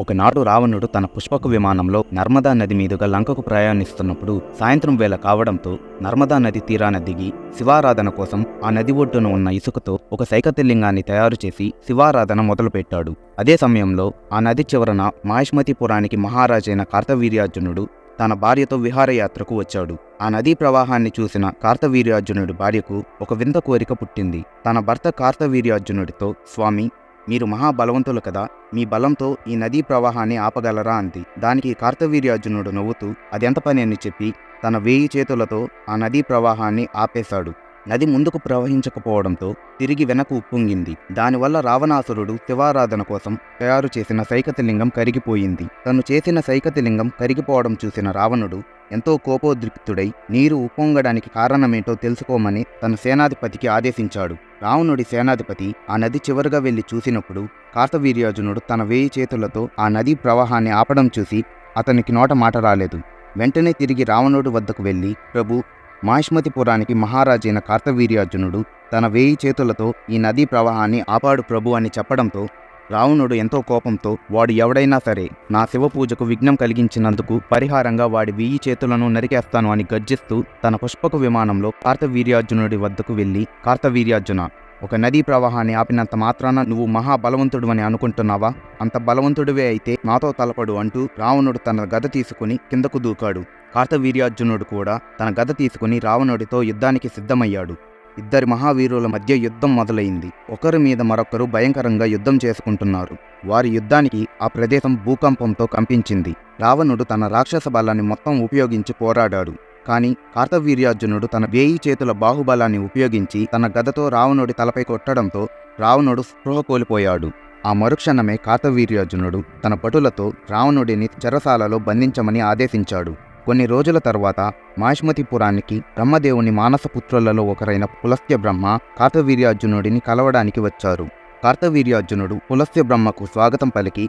ఒకనాడు రావణుడు తన పుష్పక విమానంలో నర్మదా నది మీదుగా లంకకు ప్రయాణిస్తున్నప్పుడు సాయంత్రం వేళ కావడంతో నర్మదా నది తీరాన దిగి శివారాధన కోసం ఆ నది ఒడ్డున ఉన్న ఇసుకతో ఒక సైకతిలింగాన్ని తయారు చేసి శివారాధన మొదలుపెట్టాడు. అదే సమయంలో ఆ నది చివరన మహిష్మతిపురానికి మహారాజైన కార్తవీర్యార్జునుడు తన భార్యతో విహారయాత్రకు వచ్చాడు. ఆ నదీ ప్రవాహాన్ని చూసిన కార్తవీర్యార్జునుడి భార్యకు ఒక వింత కోరిక పుట్టింది. తన భర్త కార్తవీర్యార్జునుడితో స్వామి మీరు మహాబలవంతులు కదా మీ బలంతో ఈ నదీ ప్రవాహాన్ని ఆపగలరా అంది. దానికి కార్తవీర్యార్జునుడు నవ్వుతూ అదెంత పని అని చెప్పి తన వేయి చేతులతో ఆ నదీ ప్రవాహాన్ని ఆపేశాడు. నది ముందుకు ప్రవహించకపోవడంతో తిరిగి వెనక్కు ఉప్పొంగింది. దానివల్ల రావణాసురుడు శివారాధన కోసం తయారు చేసిన సైకతలింగం కరిగిపోయింది. తను చేసిన సైకతలింగం కరిగిపోవడం చూసిన రావణుడు ఎంతో కోపోద్రిక్తుడై నీరు ఉప్పొంగడానికి కారణమేంటో తెలుసుకోమని తన సేనాధిపతికి ఆదేశించాడు. రావణుడి సేనాధిపతి ఆ నది చివరగా వెళ్ళి చూసినప్పుడు కార్తవీర్యార్జునుడు తన వేయి చేతులతో ఆ నదీ ప్రవాహాన్ని ఆపడం చూసి అతనికి నోట మాట రాలేదు. వెంటనే తిరిగి రావణుడి వద్దకు వెళ్ళి ప్రభు మాహిష్మతిపురానికి మహారాజైన కార్తవీర్యార్జునుడు తన వేయి చేతులతో ఈ నదీ ప్రవాహాన్ని ఆపాడు ప్రభు అని చెప్పడంతో రావణుడు ఎంతో కోపంతో వాడు ఎవడైనా సరే నా శివ పూజకు విఘ్నం కలిగించినందుకు పరిహారంగా వాడి వెయ్యి చేతులను నరికేస్తాను అని గర్జిస్తూ తన పుష్పక విమానంలో కార్తవీర్యార్జునుడి వద్దకు వెళ్ళి కార్తవీర్యార్జున ఒక నదీ ప్రవాహాన్ని ఆపినంత మాత్రాన నువ్వు మహాబలవంతుడు అని అనుకుంటున్నావా? అంత బలవంతుడివే అయితే నాతో తలపడు అంటూ రావణుడు తన గద తీసుకుని కిందకు దూకాడు. కార్తవీర్యార్జునుడు కూడా తన గద తీసుకుని రావణుడితో యుద్ధానికి సిద్ధమయ్యాడు. ఇద్దరి మహావీరుల మధ్య యుద్ధం మొదలైంది. ఒకరి మీద మరొకరు భయంకరంగా యుద్ధం చేసుకుంటున్నారు. వారి యుద్ధానికి ఆ ప్రదేశం భూకంపంతో కంపించింది. రావణుడు తన రాక్షస బలాన్ని మొత్తం ఉపయోగించి పోరాడాడు. కానీ కార్తవీర్యార్జునుడు తన వేయి చేతుల బాహుబలాన్ని ఉపయోగించి తన గదతో రావణుడి తలపై కొట్టడంతో రావణుడు స్పృహ కోల్పోయాడు. ఆ మరుక్షణమే కార్తవీర్యార్జునుడు తన పటులతో రావణుడిని చెరసాలలో బంధించమని ఆదేశించాడు. కొన్ని రోజుల తర్వాత మాహిష్మతిపురానికి బ్రహ్మదేవుని మానసపుత్రులలో ఒకరైన పులస్త్య బ్రహ్మ కార్తవీర్యార్జునుడిని కలవడానికి వచ్చారు. కార్తవీర్యార్జునుడు పులస్త్య బ్రహ్మకు స్వాగతం పలికి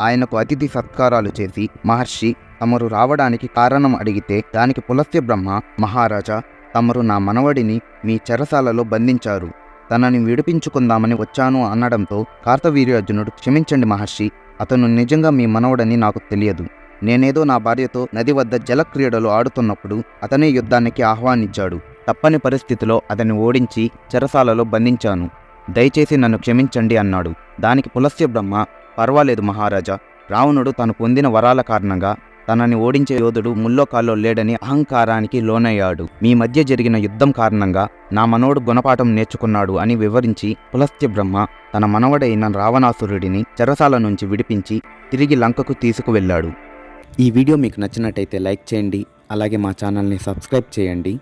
ఆయనకు అతిథి సత్కారాలు చేసి మహర్షి తమరు రావడానికి కారణం అడిగితే దానికి పులస్త్య బ్రహ్మ మహారాజా తమరు నా మనవడిని మీ చెరసాలలో బంధించారు. తనని విడిపించుకుందామని వచ్చాను అనడంతో కార్తవీర్యార్జునుడు క్షమించండి మహర్షి అతను నిజంగా మీ మనవడని నాకు తెలియదు. నేనేదో నా భార్యతో నది వద్ద జలక్రీడలు ఆడుతున్నప్పుడు అతనే యుద్ధానికి ఆహ్వానించాడు. తప్పని పరిస్థితిలో అతన్ని ఓడించి చెరసాలలో బంధించాను. దయచేసి నన్ను క్షమించండి అన్నాడు. దానికి పులస్య బ్రహ్మ పర్వాలేదు మహారాజా. రావణుడు తను పొందిన వరాల కారణంగా తనని ఓడించే యోధుడు ముల్లోకాల్లో లేడని అహంకారానికి లోనయ్యాడు. మీ మధ్య జరిగిన యుద్ధం కారణంగా నా మనోడు గుణపాఠం నేర్చుకున్నాడు అని వివరించి పులస్త్య బ్రహ్మ తన మనవడైన రావణాసురుడిని చెరసాల నుంచి విడిపించి తిరిగి లంకకు తీసుకువెళ్ళాడు. ఈ వీడియో మీకు నచ్చినట్టయితే లైక్ చేయండి అలాగే మా ఛానల్ని సబ్స్క్రైబ్ చేయండి.